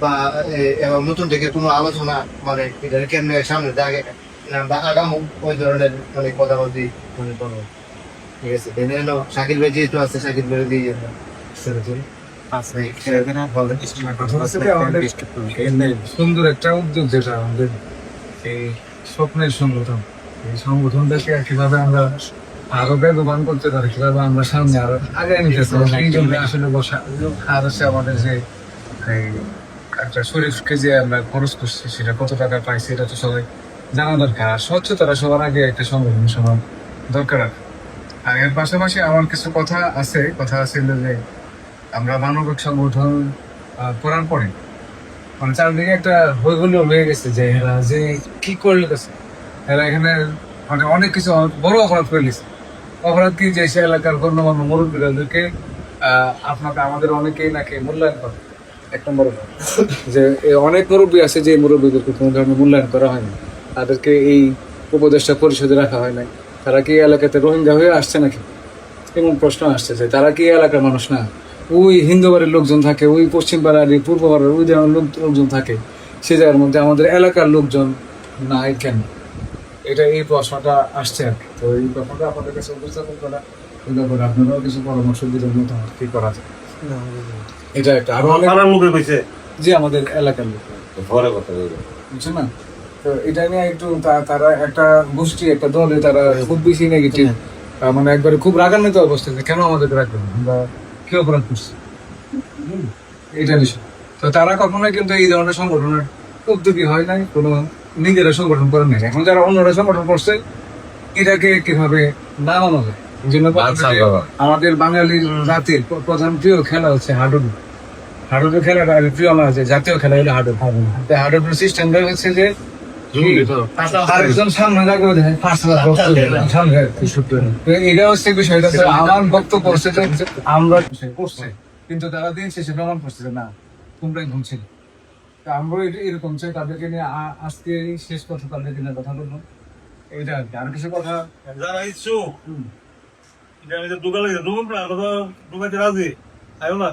বা এবং নতুন থেকে কোনো আলোচনা মানে কেমনে সামনে না বা আগাম ওই ধরনের মানে কথা বলছি মানে করব ঠিক আছে শাকিল ভাই যেহেতু আছে শাকিল ভাই দিয়ে আচ্ছা সেখানে বলেন। সুন্দর একটা উদ্যোগ যেটা আমাদের এই স্বপ্নের সংগঠন। এই সংগঠনটাকে কীভাবে আমরা আরও বেগবান করতে পারি কীভাবে আমরা সামনে আরও আগে নিতে পারি জন্য আসলে বসা আর হচ্ছে আমাদের যে এই একটা শরীরকে যে আমরা খরচ করছি, সেটা কত টাকা পাইছি এটা তো সবাই জানা দরকার। আর স্বচ্ছতাটা সবার আগে একটা সংগঠন সবার দরকার। আর এর পাশাপাশি আমার কিছু কথা আছে কথা আছে যে আমরা মানবিক সংগঠন করার পরে মানে চারদিকে একটা হইগুলো হয়ে গেছে যে এরা যে কি করলে গেছে। এরা এখানে মানে অনেক কিছু বড় অপরাধ করে গেছে। অপরাধ কি যে সে এলাকার গণ্যমান্য মুরব্বীদেরকে আহ আপনাকে আমাদের অনেকেই নাকি মূল্যায়ন করে। এক নম্বর যে অনেক মুরব্বী আছে যে মুরব্বীদেরকে কোনো ধরনের মূল্যায়ন করা হয় না। তাদেরকে এই উপদেষ্টা পরিষদে রাখা হয় নাই। তারা কি এলাকাতে রোহিঙ্গা হয়ে আসছে নাকি? এমন প্রশ্ন আসছে যে তারা কি এলাকার মানুষ না? ওই হিন্দু বাড়ির লোকজন থাকে, ওই পশ্চিম পাড়ার পূর্ব পাড়ার ওই জায়গার লোক লোকজন থাকে। সে জায়গার মধ্যে আমাদের এলাকার লোকজন নাই কেন? এটা এই প্রশ্নটা আসছে আর। তো এই প্রশ্নটা আপনাদের কাছে উপস্থাপন করা ব্যাপারে আপনারাও কিছু পরামর্শ দিলেন মতামত কি করা যায়? এটা একটা আরও অনেক পাড়ার লোকে কইছে। যে আমাদের এলাকার লোক ঘরে কথা বলব। বুঝছ না? তো এটা নিয়ে একটু তা- তারা একটা গোষ্ঠী একটা দলে তারা খুব বেশি নেগেটিভ মানে একবারে খুব রাগান্বিত অবস্থা যে কেন আমাদেরকে রাখবেন? আমরা কি অপরাধ করছি? এটা বিষয় তো তারা কখনোই কিন্তু এই ধরনের সংগঠনের উদ্যোগী হয় নাই কোনো নিজেরা সংগঠন করে নাই। এখন যারা অন্যরা সংগঠন করছে এটাকে কীভাবে নামানো যায়? আমাদের বাঙালি জাতির প্রধান প্রিয় খেলা হচ্ছে হাডুডু। হাডুডু খেলাটা প্রিয় আমার আছে জাতীয় খেলা হলো হাডুডু। হাডুডুর সিস্টেমটা হচ্ছে যে এটা হচ্ছে বিষয়টা আমার বক্তব্য হচ্ছে যে আমরা করছে কিন্তু তারা দিন শেষে প্রমাণ করছে যে না তোমরাই ঘুমছিল তো আমরা এরকম চাই তাদেরকে নিয়ে আজকে শেষ কথা তাদেরকে নিয়ে কথা বলব। এইটা আর আর কিছু কথা? যারা আমি তো ঢুকা লাগে ঢুকুন না কথা ঢুকাইতে রাজি আয়ো না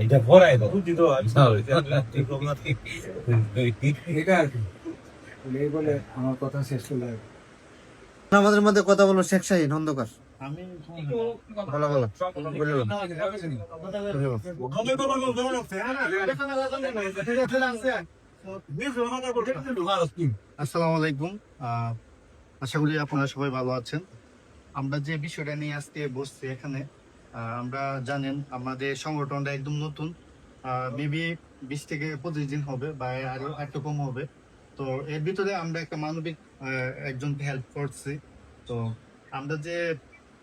এটা ভরাই দাও বুঝছি তো এটা এই বলে আমার কথা শেষ করলে আমাদের মধ্যে কথা শেখ বলো বলো বলো আমি তো বলব কেমন আছে আসসালামু আলাইকুম আহ, আশা করি আপনারা সবাই ভালো আছেন আমরা যে বিষয়টা নিয়ে আজকে বসছি এখানে আমরা জানেন আমাদের সংগঠনটা একদম নতুন। মেবি বিশ থেকে পঁচিশ দিন হবে বা আরও একটু কম হবে। তো এর ভিতরে আমরা একটা মানবিক একজনকে হেল্প করছি। তো আমরা যে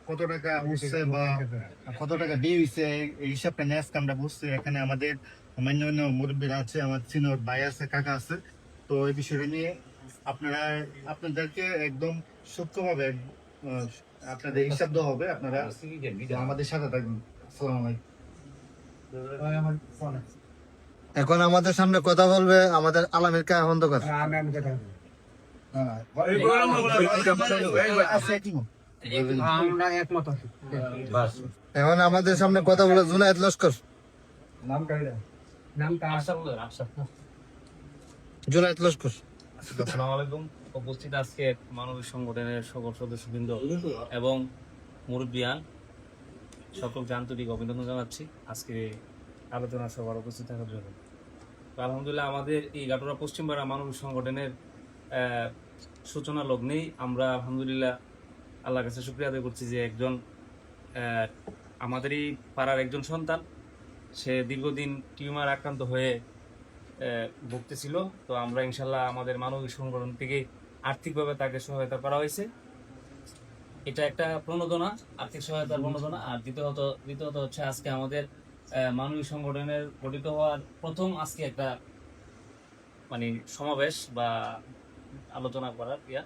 কত টাকা উঠছে বা কত টাকা দিয়ে হয়েছে এই হিসাবটা নিয়ে আজকে আমরা বুঝছি এখানে আমাদের অন্যান্য অন্য মুরব্বীরা আছে, আমার সিনিয়র ভাই আছে, কাকা আছে। তো এই বিষয়টা নিয়ে আপনারা, আপনাদেরকে একদম সূক্ষ্মভাবে আপনাদের হিসাব দেওয়া হবে আপনারা আমাদের সাথে থাকবেন। আসসালামু এখন আমাদের সামনে কথা বলবে আমাদের আলামের আছি। এখন আমাদের সামনে কথা বলে জুনায়েদ লস্কর। নাম কাইরা নামটা জুনায়েদ লস্কর। আসসালামু আলাইকুম। উপস্থিত আজকে মানবিক সংগঠনের সকল সদস্যবৃন্দ এবং মুরব্বিয়ান সকলকে আন্তরিক অভিনন্দন জানাচ্ছি আজকে এই আলোচনা সভার উপস্থিত থাকার জন্য। তো আলহামদুলিল্লাহ আমাদের এই গাটোরা পশ্চিমপাড়া মানবিক সংগঠনের সূচনা লগ্নেই আমরা আলহামদুলিল্লাহ আল্লাহর কাছে শুক্রিয়া আদায় করছি যে একজন আহ, আমাদের এই পাড়ার একজন সন্তান সে দীর্ঘদিন টিউমার আক্রান্ত হয়ে ভুগতেছিল। তো আমরা ইনশাল্লাহ আমাদের মানবিক সংগঠন থেকে আর্থিকভাবে তাকে সহায়তা করা হয়েছে। এটা একটা প্রণোদনা আর্থিক সহায়তার প্রণোদনা আর দ্বিতীয়ত দ্বিতীয়ত হচ্ছে আজকে আমাদের মানবিক সংগঠনের গঠিত হওয়ার প্রথম আজকে একটা মানে সমাবেশ বা আলোচনা করার ইয়া।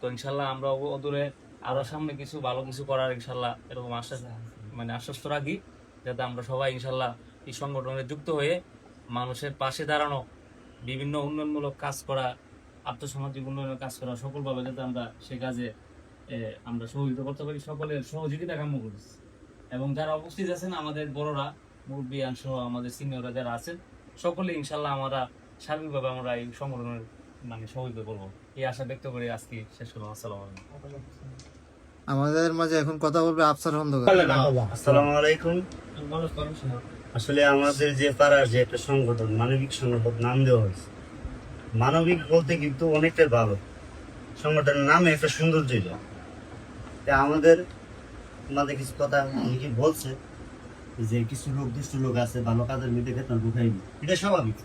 তো ইনশাল্লাহ আমরা অদূরে আরও সামনে কিছু, ভালো কিছু করার ইনশাল্লাহ এরকম আশ্বাস মানে আশ্বস্ত রাখি, যাতে আমরা সবাই ইনশাল্লাহ এই সংগঠনে যুক্ত হয়ে মানুষের পাশে দাঁড়ানো, বিভিন্ন উন্নয়নমূলক কাজ করা আর্থসামাজিক উন্নয়নের কাজ করা সকলভাবে যাতে আমরা সে কাজে আমরা সহযোগিতা করতে পারি সকলের সহযোগিতা কাম্য করেছি। এবং যারা উপস্থিত আছেন আমাদের বড়রা মুরব্বিয়ান সহ আমাদের সিনিয়ররা যারা আছেন সকলে ইনশাল্লাহ আমরা সার্বিকভাবে আমরা এই সংগঠনের মানে সহযোগিতা করব। এই আশা ব্যক্ত করে আজকে শেষ করলাম। আসসালামু আলাইকুম। আমাদের মাঝে এখন কথা বলবে আফসার খন্দকার আসসালামু আলাইকুম। আসলে আমাদের যে পাড়ার যে একটা সংগঠন মানবিক সংগঠন নাম দেওয়া হয়েছে। মানবিক বলতে কিন্তু অনেকটাই ভালো। সংগঠনের নামে একটা সুন্দর ছিল তা আমাদের আমাদের কিছু কথা অনেকে বলছে যে কিছু লোক দুষ্ট লোক আছে ভালো কাজের মধ্যে খেতাম ঢুকাইনি এটা স্বাভাবিক।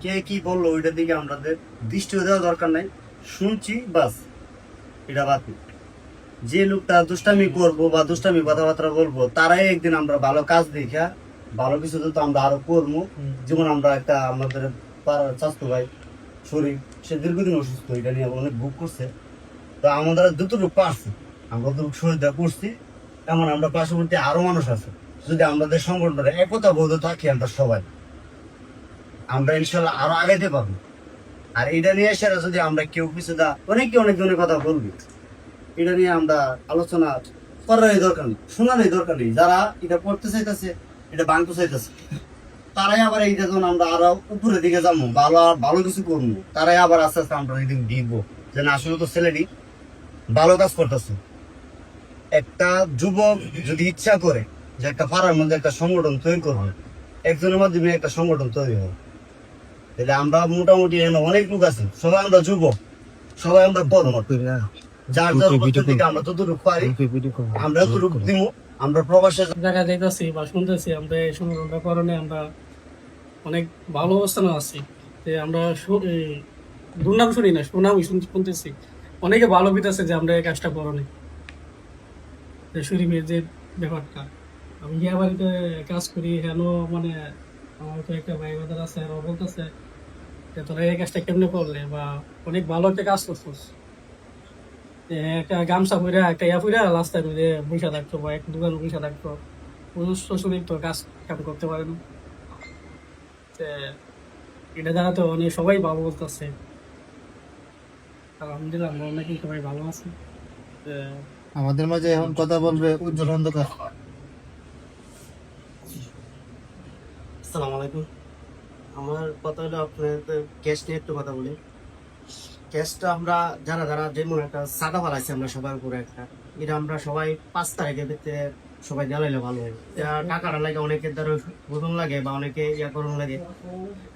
কে কি বলল ওইটার দিকে আমাদের দৃষ্টি দেওয়া দরকার নাই। শুনছি বাস এটা বাদ দিই। যে লোকটা দুষ্টামি করব বা দুষ্টামি কথাবার্তা বলব তারাই একদিন আমরা ভালো কাজ দেখা ভালো কিছু তো আমরা আরও করব। যেমন আমরা একটা আমাদের পাড়ার স্বাস্থ্য ভাই, শরীর, সে দীর্ঘদিন অসুস্থ, এটা নিয়ে অনেক ভোগ করছে। তো আমাদের যতটুকু পারছি আমরা যতটুকু শরীরটা করছি তেমন আমরা পার্শ্ববর্তী আরও মানুষ আছে। যদি আমাদের সংগঠনের একতা বোধ থাকি আমরা সবাই, আমরা ইনশাল্লাহ আরও আগাইতে পারব। আর এটা নিয়ে সেটা যদি আমরা কেউ কিছু দা অনেকে অনেক ধরনের কথা বলবি। এটা নিয়ে আমরা আলোচনা করার দরকার নেই, শোনারই দরকার নেই। যারা এটা পড়তে চাইতেছে, এটা বাংতে চাইতেছে। তারাই আবার এইটা যখন আমরা আরও উপরের দিকে যাব ভালো আর ভালো কিছু করব তারাই আবার আস্তে আস্তে আমরা এদিন দিব। যে না আসলে তো ছেলেটি ভালো কাজ করতেছে। একটা যুবক যদি ইচ্ছা করে যে একটা পাড়ার মধ্যে একটা সংগঠন তৈরি করবে একজনের মাধ্যমে একটা সংগঠন তৈরি হবে। তাহলে আমরা মোটামুটি এখানে অনেক লোক আছে সবাই আমরা যুবক সবাই আমরা বড়। যার যার থেকে আমরা ততটুকু পারি আমরা ততটুকু দিব। আমরা প্রবাসে জায়গা যাইতেছি বা শুনতেছি, আমরা এই সংগঠনটা কারণে আমরা অনেক ভালো অবস্থানে আছি। যে আমরা দুর্নাম শুনি না, সুনামই শুনতেছি। অনেকে ভালো বিতেছে যে আমরা এই কাজটা করনি যে শরীরের যে ব্যাপারটা। আমি গিয়া বাড়িতে কাজ করি, হেন মানে আমার তো একটা ভাই বাদার আছে আর বলতেছে যে, তোরা এই কাজটা কেমনে করলে? বা, অনেক ভালো একটা কাজ করছিস। একটা গামছা পরে একটা ইয়া পরে রাস্তায় রোদে বসে থাকতো বা এক দোকান বসে থাকতো। অসুস্থ শরীর তো কাজ কাম করতে পারে না। এটা দ্বারা তো অনেক সবাই ভালো বলতেছে। আলহামদুলিল্লাহ আমরা অনেকেই সবাই ভালো আছি। তে আমাদের মাঝে এখন কথা বলবে উজ্জ্বল খন্দকার আসসালামু আলাইকুম। আমার কথা হলো আপনাদের ক্যাশ নিয়ে একটু কথা বলি। ক্যাশটা আমরা যারা যারা যেমন একটা সাদা ফালাইছি আমরা সবার উপরে একটা। এটা আমরা সবাই পাঁচ তারিখের ভিতরে সবাই জ্বালাইলে ভালো হয়। টাকাটা লাগে অনেকের ধরো প্রথম লাগে বা অনেকে ইয়া করুন লাগে।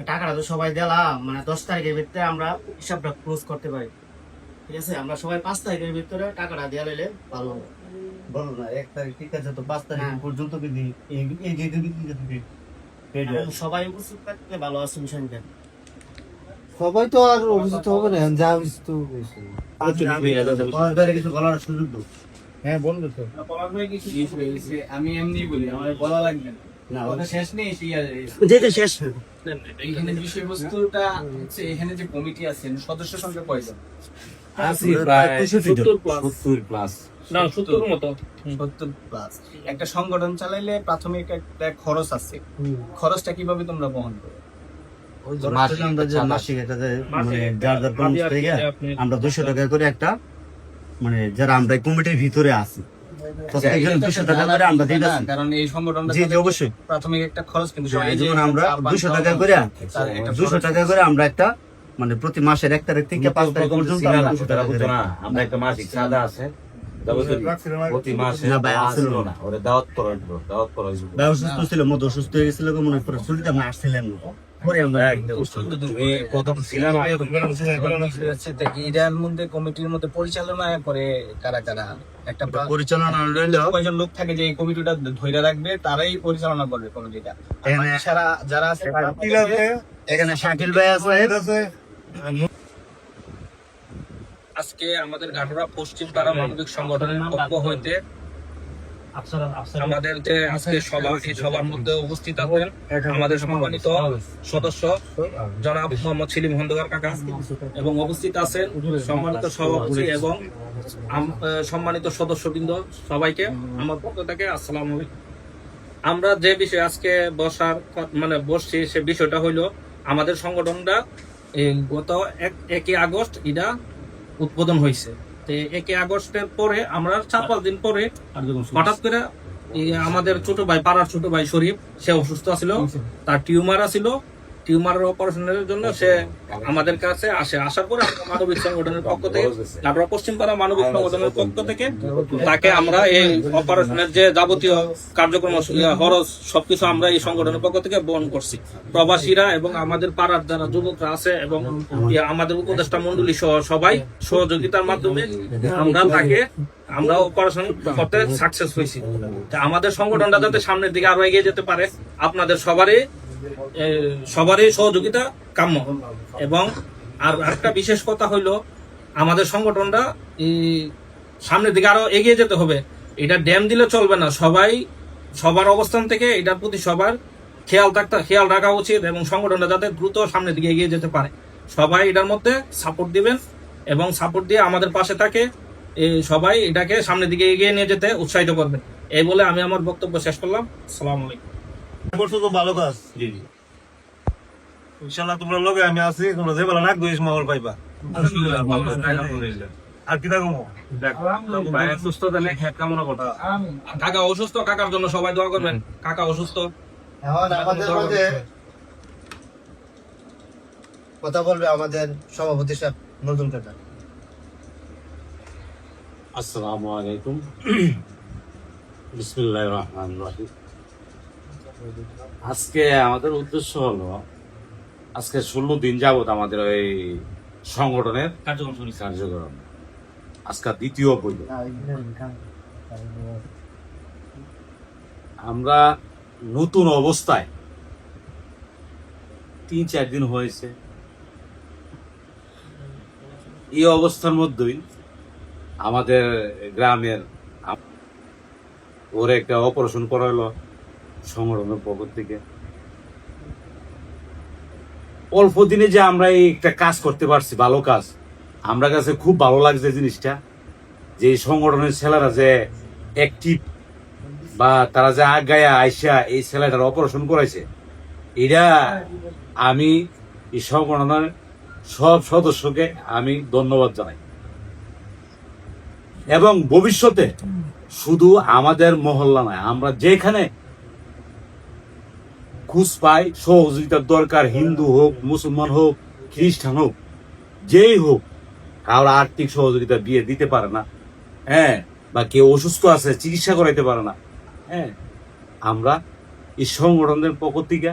টাকাটা তো সবাই দিলা মানে দশ তারিখের ভিতরে আমরা হিসাবটা ক্লোজ করতে পারি। ঠিক আছে? আমরা সবাই পাঁচ তারিখের ভিতরে টাকাটা দেওয়া লাইলে ভালো হবে বলো না এক তারিখ ঠিক আছে তো পাঁচ তারিখ পর্যন্ত যদি এই- এই যে সবাই উপস্থিত থাকলে ভালো আছে বিষয়টা সবাই তো আর অভিযুক্ত হবে না যা অভিযুক্ত হয়েছে। কিছু বলার সুযোগ হ্যাঁ বলবে তো। আমি এমনি বলি আমার বলা লাগবে না। না শেষ নেই যেটা শেষ। এখানে বিষয়বস্তুটা হচ্ছে এখানে যে কমিটি আছেন সদস্য সংখ্যা কয়জন? না সত্তর মতো। সত্তর প্লাস। একটা সংগঠন চালাইলে প্রাথমিক একটা খরচ আছে। খরচটা কীভাবে তোমরা বহন করো? মাসিক একটা মানে যার যার কর্মী থেকে আমরা দুশো টাকা করে একটা মানে যারা আমরা কমিটির ভিতরে আছি প্রত্যেকজন দুশো টাকা করে আমরা দিতে না, কারণ এই সংগঠনটা জি জি অবশ্যই। প্রাথমিক একটা খরচ কিন্তু আমরা দুশো টাকা করে দুশো টাকা করে আমরা একটা মানে প্রতি মাসের এক তারিখ থেকে পাঁচ তারিখ পর্যন্ত আমরা আমরা একটা মাসিক সাদা আছে। দাওয়াত করা দাওয়াত করা অসুস্থ ছিল মতো অসুস্থ হয়ে গেছিল মনে করে ছুটিতে আমরা আসছিলেন না। পরে আমরা তুমি প্রথম ছিলাম এটার মধ্যে কমিটির মধ্যে পরিচালনা করে কারা কারা? একটা পরিচালনা রইল। লোক থাকে যে কমিটিটা ধরে রাখবে তারাই পরিচালনা করবে কমিটিটা। সারা যারা আছে এখানে শাকিল ভাই আছে। আজকে আমাদের ঘাটুরা পশ্চিম পাড়া মানবিক সংগঠনের পক্ষ হইতে আমাদের যে আজকে সভা, এই সভার মধ্যে উপস্থিত আছেন আমাদের সম্মানিত সদস্য জনাব মোহাম্মদ সেলিম কাকা এবং উপস্থিত আছেন সম্মানিত সভাপতি এবং সম্মানিত সদস্যবৃন্দ সবাইকে আমার পক্ষ থেকে আসসালাম আমরা যে বিষয়ে আজকে বসার মানে বসছি সে বিষয়টা হইল আমাদের সংগঠনটা গত এক একই আগস্ট এটা উদ্বোধন হয়েছে তো একই আগস্টের পরে আমরা চার পাঁচ দিন পরে হঠাৎ করে এই আমাদের ছোট ভাই পাড়ার ছোট ভাই শরীফ সে অসুস্থ ছিল তার টিউমার আছিল। টিউমারের অপারেশনের জন্য সে আমাদের কাছে আসে। আসার পরে মানবিক সংগঠনের পক্ষ থেকে মানবিক সংগঠনের পক্ষ থেকে তাকে আমরা এই অপারেশনের যে যাবতীয় কার্যক্রম সবকিছু আমরা এই সংগঠনের পক্ষ থেকে বহন করছি। প্রবাসীরা এবং আমাদের পাড়ার যারা যুবকরা আছে এবং আমাদের উপদেষ্টা মন্ডলী সহ সবাই সহযোগিতার মাধ্যমে আমরা তাকে, আমরা অপারেশন করতে সাকসেস হয়েছি। আমাদের সংগঠনটা যাতে সামনের দিকে আরও এগিয়ে যেতে পারে, আপনাদের সবারই সবারই সহযোগিতা কাম্য। এবং আর একটা বিশেষ কথা হইল, আমাদের সংগঠনটা সামনের দিকে আরও এগিয়ে যেতে হবে। এটা ড্যাম দিলে চলবে না। সবাই, সবার অবস্থান থেকে এটার প্রতি সবার খেয়াল থাকতে, খেয়াল রাখা উচিত এবং সংগঠনটা যাতে দ্রুত সামনের দিকে এগিয়ে যেতে পারে। সবাই এটার মধ্যে সাপোর্ট দিবেন এবং সাপোর্ট দিয়ে আমাদের পাশে থাকে সবাই এটাকে সামনের দিকে এগিয়ে নিয়ে যেতে উৎসাহিত করবেন। এই বলে আমি আমার বক্তব্য শেষ করলাম। সালাম আলাইকুম। করছ তো ভালো কাজ জি জি ইনশাল্লাহ তোমরা লগে আমি আছি তোমরা যে বেলা নাক দুইশ মহল পাইবা। আর কি থাকব ভাইয়ের সুস্থ জানে হ্যাঁ কামনা করতে কাকা অসুস্থ কাকার জন্য সবাই দোয়া করবেন। কাকা অসুস্থ। এখন আমাদের মাঝে কথা বলবে আমাদের সভাপতি সাহেব নতুন আসসালামু আলাইকুম। বিসমিল্লাহির রহমানির রহিম। আজকে আমাদের উদ্দেশ্য হলো আজকে ষোলো দিন যাবত আমাদের এই সংগঠনের কার্যক্রম কার্যক্রম। আজকে দ্বিতীয় বই আমরা নতুন অবস্থায় তিন চার দিন হয়েছে। এই অবস্থার মধ্যেই আমাদের গ্রামের ওর একটা অপারেশন করা হলো সংগঠনের পক্ষ থেকে। অল্প দিনে যে আমরা এই একটা কাজ করতে পারছি, ভালো কাজ, আমরা কাছে খুব ভালো লাগছে জিনিসটা, যে সংগঠনের ছেলেরা যে অ্যাক্টিভ বা তারা যে আগায়া আইসা এই ছেলেটার অপারেশন করেছে এটা আমি এই সংগঠনের সব সদস্যকে আমি ধন্যবাদ জানাই। এবং ভবিষ্যতে শুধু আমাদের মহল্লা নয়, আমরা যেখানে খুঁজ পাই সহযোগিতার দরকার, হিন্দু হোক, মুসলমান হোক, খ্রিস্টান হোক, যেই হোক কারও আর্থিক সহযোগিতা বিয়ে দিতে পারে না হ্যাঁ বা কেউ অসুস্থ আছে, চিকিৎসা করাইতে পারে না হ্যাঁ আমরা এই সংগঠনের পক্ষ থেকে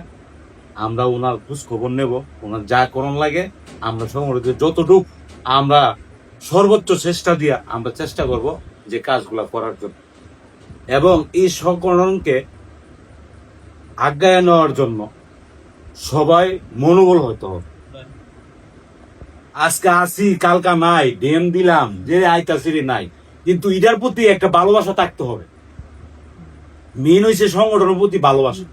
আমরা ওনার খোঁজ খবর নেব, ওনার যা করণ লাগে, আমরা সংগঠনের যতটুক আমরা সর্বোচ্চ চেষ্টা দিয়া আমরা চেষ্টা করব যে কাজগুলা করার জন্য। এবং এই সংগঠনকে আজ্ঞায় নেওয়ার জন্য সবাই মনোবল হতে হবে। আজকে আসি, কালকা নাই ডেম দিলাম, যে আইতাসিরি নাই। কিন্তু এটার প্রতি একটা ভালোবাসা থাকতে হবে। মেন হয়েছে সংগঠনের প্রতি ভালোবাসা।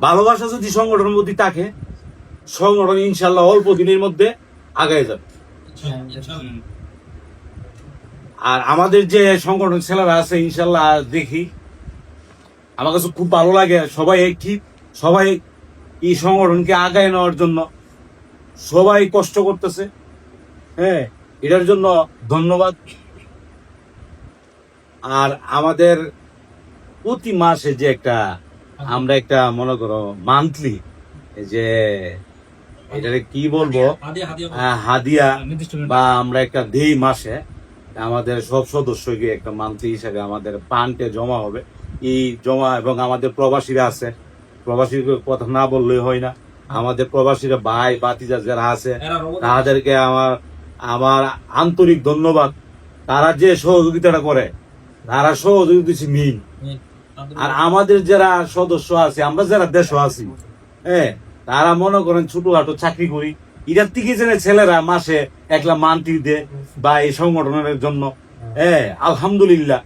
ভালোবাসা যদি সংগঠনের প্রতি থাকে, সংগঠন ইনশাল্লাহ অল্প দিনের মধ্যে আগায় যাবে। আর আমাদের যে সংগঠন ছেলেরা আছে ইনশাল্লাহ দেখি। আমার কাছে খুব ভালো লাগে সবাই একটি সবাই এই সংগঠনকে আগায় নেওয়ার জন্য সবাই কষ্ট করতেছে। হ্যাঁ এটার জন্য ধন্যবাদ। আর আমাদের প্রতি মাসে যে একটা আমরা একটা মনে করো মান্থলি যে এটাকে কি বলব? হাদিয়া নির্দিষ্ট বা আমরা একটা দেই মাসে। আমাদের সব সদস্যকে একটা মান্থলি হিসাবে আমাদের পান্টে জমা হবে। এই জমা এবং আমাদের প্রবাসীরা আছে। প্রবাসীর কথা না বললেই হয় না। আমাদের প্রবাসীরা ভাই বাতিজা যারা আছে তাদেরকে আমার আমার আন্তরিক ধন্যবাদ। তারা যে সহযোগিতাটা করে তারা সহযোগিতা দিচ্ছে মিল। আর আমাদের যারা সদস্য আছে আমরা যারা দেশ আছি হ্যাঁ তারা মনে করেন ছোটখাটো চাকরি করি। এটার থেকে যেন ছেলেরা মাসে একলা মান্তি দে বা এই সংগঠনের জন্য। হ্যাঁ আলহামদুলিল্লাহ।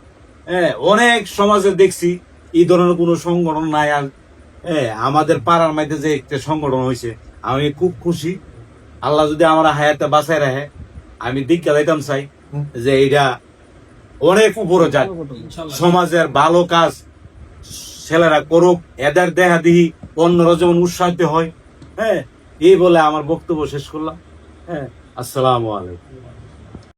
হ্যাঁ অনেক সমাজে দেখছি এই ধরনের কোনো সংগঠন নাই আর হ্যাঁ আমাদের পাড়ার মধ্যে যে একটা সংগঠন হয়েছে আমি খুব খুশি। আল্লাহ যদি আমার হায়াতে বাঁচায় রাখে আমি দীক্ষা দিতাম চাই যে এটা অনেক উপরে যাক। সমাজের ভালো কাজ ছেলেরা করুক এদের দেখা দিহি অন্যরা যেমন উৎসাহিত হয়। হ্যাঁ এই বলে আমার বক্তব্য শেষ করলাম। হ্যাঁ আসসালামু আলাইকুম।